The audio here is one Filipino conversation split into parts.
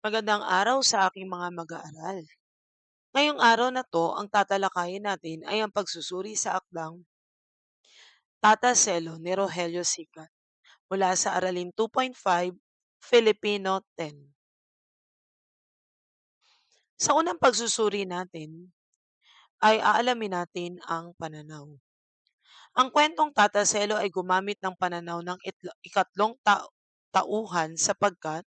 Magandang araw sa aking mga mag-aaral. Ngayong araw na to, ang tatalakayin natin ay ang pagsusuri sa akdang Tata Selo ni Rogelio Sicat mula sa Aralin 2.5, Filipino 10. Sa unang pagsusuri natin, ay aalamin natin ang pananaw. Ang kwentong Tata Selo ay gumamit ng pananaw ng ikatlong ta- tauhan sapagkat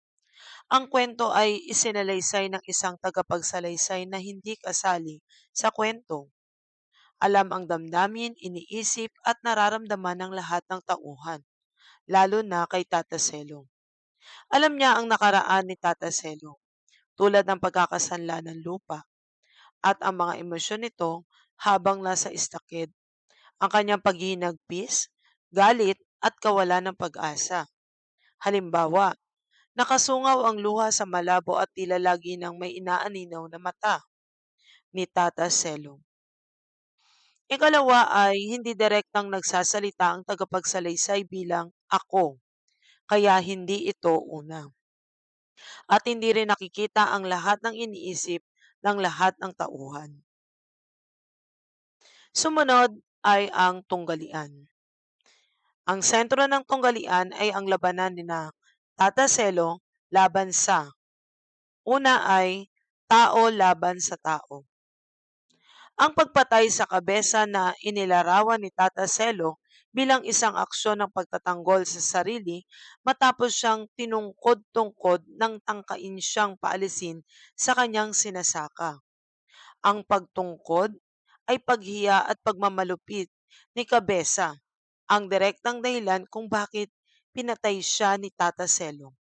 ang kwento ay isinalaysay ng isang tagapagsalaysay na hindi kasali sa kwento. Alam ang damdamin, iniisip at nararamdaman ng lahat ng tauhan, lalo na kay Tata Selo. Alam niya ang nakaraan ni Tata Selo, tulad ng pagkakasanla ng lupa at ang mga emosyon nito habang nasa istakid, ang kanyang paghihinagpis, galit at kawalan ng pag-asa. Halimbawa, Nakasungaw ang luha sa malabo at tila lagi ng may inaaninaw na mata ni Tata Selo. Ikalawa ay hindi direktang nagsasalita ang tagapagsalaysay bilang ako, kaya hindi ito una. At hindi rin nakikita ang lahat ng iniisip ng lahat ng tauhan. Sumunod ay ang tunggalian. Ang sentro ng tunggalian ay ang labanan ni na Tata Selo laban sa Una ay tao laban sa tao. Ang pagpatay sa kabesa na inilarawan ni Tata Selo bilang isang aksyon ng pagtatanggol sa sarili matapos siyang tinungkod-tungkod ng tangkain siyang paalisin sa kanyang sinasaka. Ang pagtungkod ay paghiya at pagmamalupit ni Kabesa, ang direktang dahilan kung bakit pinatay siya ni Tata Selo.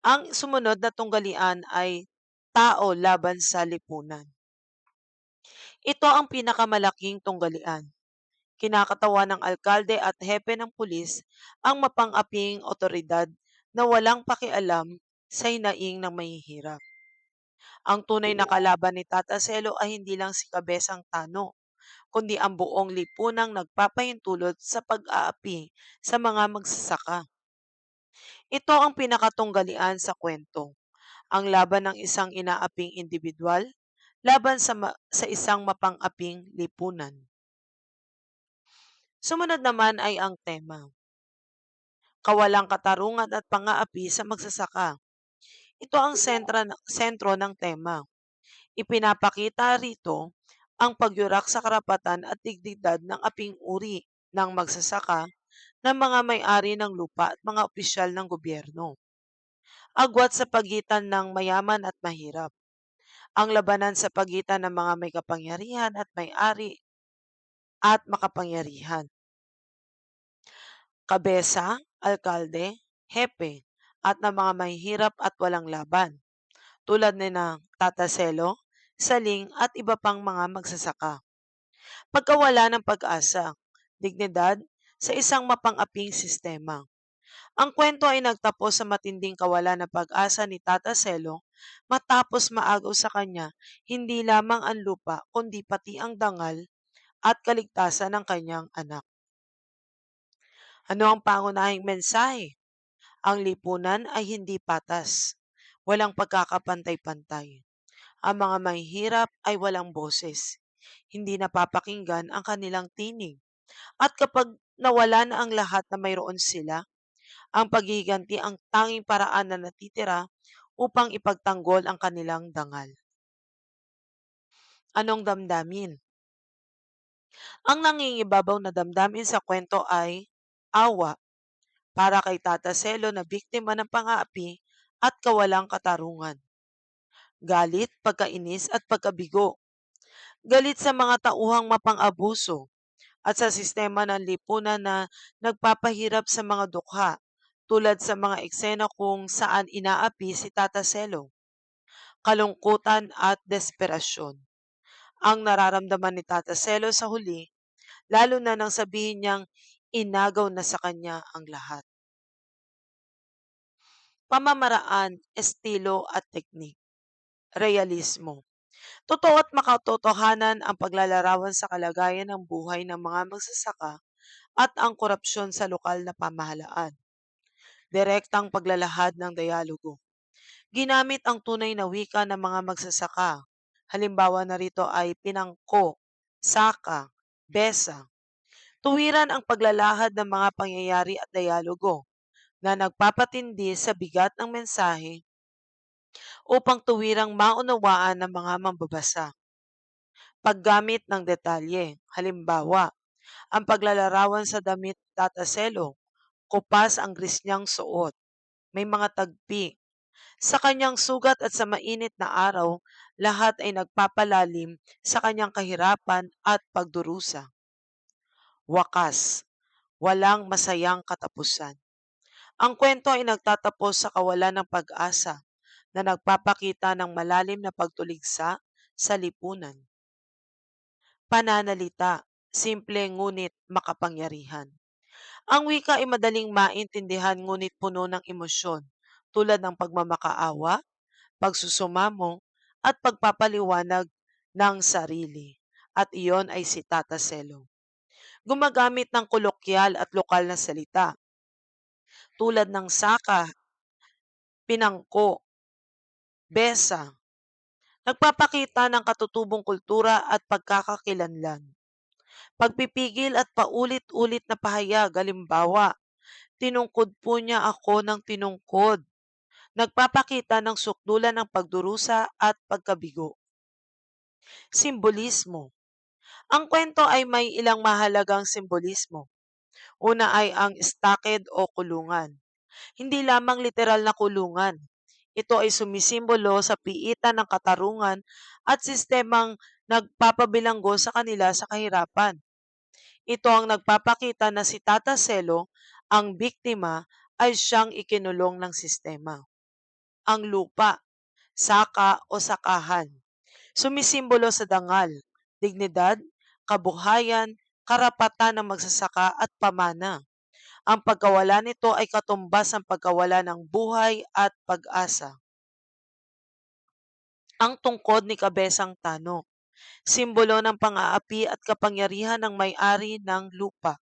Ang sumunod na tunggalian ay tao laban sa lipunan. Ito ang pinakamalaking tunggalian. Kinakatawa ng alkalde at hepe ng pulis ang mapang-aping otoridad na walang pakialam sa hinaing ng mahihirap. Ang tunay na kalaban ni Tata Selo ay hindi lang si Kabesang Tano, kundi ang buong lipunang nagpapahintulot sa pag-aapi sa mga magsasaka. Ito ang pinakatunggalian sa kwento. Ang laban ng isang inaaping individual laban sa, ma- sa isang mapang-aping lipunan. Sumunod naman ay ang tema. Kawalang katarungan at pang-aapi sa magsasaka. Ito ang sentra, sentro ng tema. Ipinapakita rito ang pagyurak sa karapatan at dignidad ng aping uri ng magsasaka ng mga may-ari ng lupa at mga opisyal ng gobyerno. Agwat sa pagitan ng mayaman at mahirap. Ang labanan sa pagitan ng mga may kapangyarihan at may-ari at makapangyarihan. Kabesa, alkalde, hepe, at ng mga mahihirap at walang laban, tulad ni na Tataselo, Saling at iba pang mga magsasaka. Pagkawala ng pag-asa, dignidad sa isang mapang-aping sistema. Ang kwento ay nagtapos sa matinding kawalan ng pag-asa ni Tata Selo matapos maagaw sa kanya hindi lamang ang lupa kundi pati ang dangal at kaligtasan ng kanyang anak. Ano ang pangunahing mensahe? Ang lipunan ay hindi patas. Walang pagkakapantay-pantay. Ang mga mahihirap ay walang boses. Hindi napapakinggan ang kanilang tinig. At kapag nawala na ang lahat na mayroon sila, ang paghiganti ang tanging paraan na natitira upang ipagtanggol ang kanilang dangal. Anong damdamin? Ang nangingibabaw na damdamin sa kwento ay awa para kay Tata Selo na biktima ng pang-aapi at kawalang katarungan galit, pagkainis at pagkabigo. Galit sa mga tauhang mapang-abuso at sa sistema ng lipunan na nagpapahirap sa mga dukha tulad sa mga eksena kung saan inaapi si Tata Selo. Kalungkutan at desperasyon. Ang nararamdaman ni Tata Selo sa huli, lalo na nang sabihin niyang inagaw na sa kanya ang lahat. Pamamaraan, estilo at teknik realismo. Totoo at makatotohanan ang paglalarawan sa kalagayan ng buhay ng mga magsasaka at ang korupsyon sa lokal na pamahalaan. direktang paglalahad ng dialogo. Ginamit ang tunay na wika ng mga magsasaka. Halimbawa na rito ay pinangko, saka, besa. Tuwiran ang paglalahad ng mga pangyayari at dialogo na nagpapatindi sa bigat ng mensahe upang tuwirang maunawaan ng mga mambabasa. Paggamit ng detalye, halimbawa, ang paglalarawan sa damit tataselo, kupas ang gris niyang suot, may mga tagpi. Sa kanyang sugat at sa mainit na araw, lahat ay nagpapalalim sa kanyang kahirapan at pagdurusa. Wakas, walang masayang katapusan. Ang kwento ay nagtatapos sa kawalan ng pag-asa na nagpapakita ng malalim na pagtuligsa sa lipunan. Pananalita, simple ngunit makapangyarihan. Ang wika ay madaling maintindihan ngunit puno ng emosyon tulad ng pagmamakaawa, pagsusumamo, at pagpapaliwanag ng sarili. At iyon ay si Tata Selo. Gumagamit ng kolokyal at lokal na salita tulad ng saka, pinangko, besa. Nagpapakita ng katutubong kultura at pagkakakilanlan. Pagpipigil at paulit-ulit na pahayag, halimbawa, tinungkod po niya ako ng tinungkod. Nagpapakita ng sukdulan ng pagdurusa at pagkabigo. Simbolismo. Ang kwento ay may ilang mahalagang simbolismo. Una ay ang stockade o kulungan. Hindi lamang literal na kulungan. Ito ay sumisimbolo sa piitan ng katarungan at sistemang nagpapabilanggo sa kanila sa kahirapan. Ito ang nagpapakita na si Tata Selo, ang biktima, ay siyang ikinulong ng sistema. Ang lupa, saka o sakahan, sumisimbolo sa dangal, dignidad, kabuhayan, karapatan ng magsasaka at pamana. Ang pagkawala nito ay katumbas ng pagkawala ng buhay at pag-asa. Ang tungkod ni Kabesang Tano, simbolo ng pang-aapi at kapangyarihan ng may-ari ng lupa.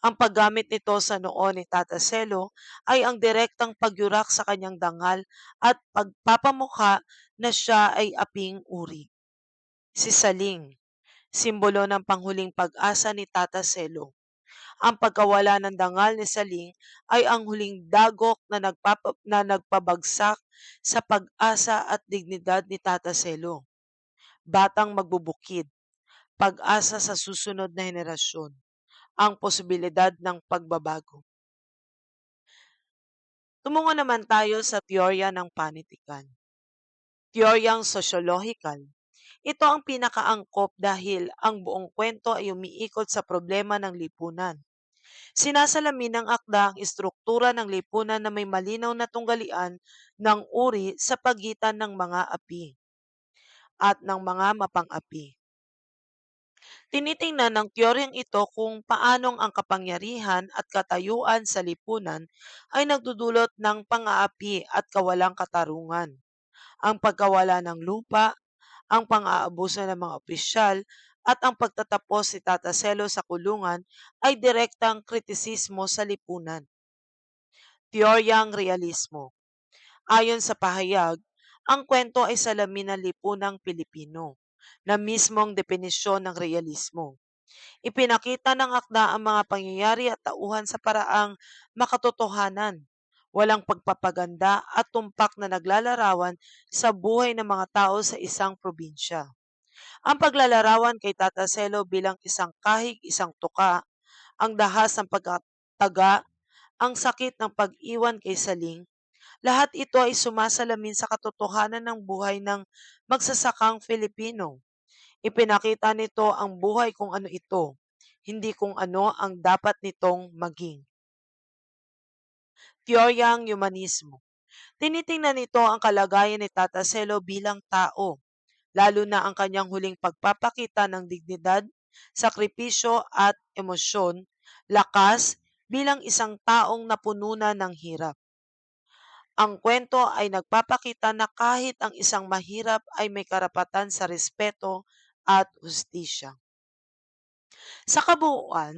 Ang paggamit nito sa noon ni Tata Selo ay ang direktang pagyurak sa kanyang dangal at pagpapamukha na siya ay aping uri. Si Saling, simbolo ng panghuling pag-asa ni Tata Selo. Ang pagkawala ng dangal ni Saling ay ang huling dagok na, nagpapa, na nagpabagsak sa pag-asa at dignidad ni Tata Selo. Batang magbubukid, pag-asa sa susunod na henerasyon, ang posibilidad ng pagbabago. Tumungo naman tayo sa teorya ng panitikan. Teoryang sosyologikal ito ang pinakaangkop dahil ang buong kwento ay umiikot sa problema ng lipunan. Sinasalamin ng akda ang istruktura ng lipunan na may malinaw na tunggalian ng uri sa pagitan ng mga api at ng mga mapang-api. Tinitingnan ng teoryang ito kung paanong ang kapangyarihan at katayuan sa lipunan ay nagdudulot ng pang-aapi at kawalang katarungan. Ang pagkawala ng lupa, ang pang-aabuso ng mga opisyal at ang pagtatapos si Tata Selo sa kulungan ay direktang kritisismo sa lipunan. Teoryang realismo Ayon sa pahayag, ang kwento ay salamin ng lipunang Pilipino na mismong definisyon ng realismo. Ipinakita ng akda ang mga pangyayari at tauhan sa paraang makatotohanan walang pagpapaganda at tumpak na naglalarawan sa buhay ng mga tao sa isang probinsya. Ang paglalarawan kay Tata Selo bilang isang kahig, isang tuka, ang dahas ng pagkataga, ang sakit ng pag-iwan kay Saling, lahat ito ay sumasalamin sa katotohanan ng buhay ng magsasakang Filipino. Ipinakita nito ang buhay kung ano ito, hindi kung ano ang dapat nitong maging teoryang humanismo. Tinitingnan nito ang kalagayan ni Tata Selo bilang tao, lalo na ang kanyang huling pagpapakita ng dignidad, sakripisyo at emosyon, lakas bilang isang taong napununan ng hirap. Ang kwento ay nagpapakita na kahit ang isang mahirap ay may karapatan sa respeto at hustisya. Sa kabuuan,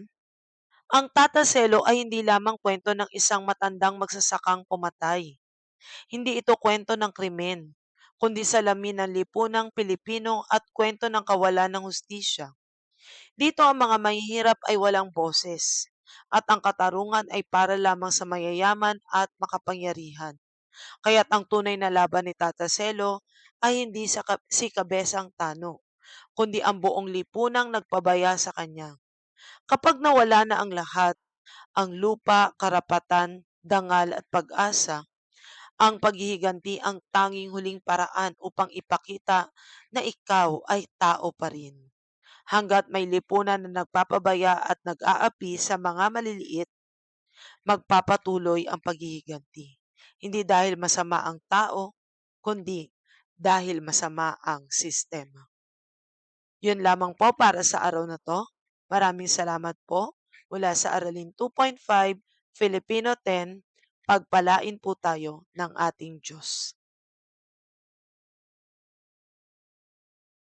Ang tataselo ay hindi lamang kwento ng isang matandang magsasakang pumatay. Hindi ito kwento ng krimen, kundi salamin ng lipunang Pilipino at kwento ng kawalan ng hustisya. Dito ang mga mahihirap ay walang boses, at ang katarungan ay para lamang sa mayayaman at makapangyarihan. Kaya't ang tunay na laban ni Tataselo ay hindi sa ka- si Kabesang Tano, kundi ang buong lipunang nagpabaya sa kanya. Kapag nawala na ang lahat, ang lupa, karapatan, dangal at pag-asa, ang paghihiganti ang tanging huling paraan upang ipakita na ikaw ay tao pa rin. Hanggat may lipunan na nagpapabaya at nag-aapi sa mga maliliit, magpapatuloy ang paghihiganti. Hindi dahil masama ang tao, kundi dahil masama ang sistema. Yun lamang po para sa araw na to. Maraming salamat po mula sa Aralin 2.5, Filipino 10, pagpalain po tayo ng ating Diyos.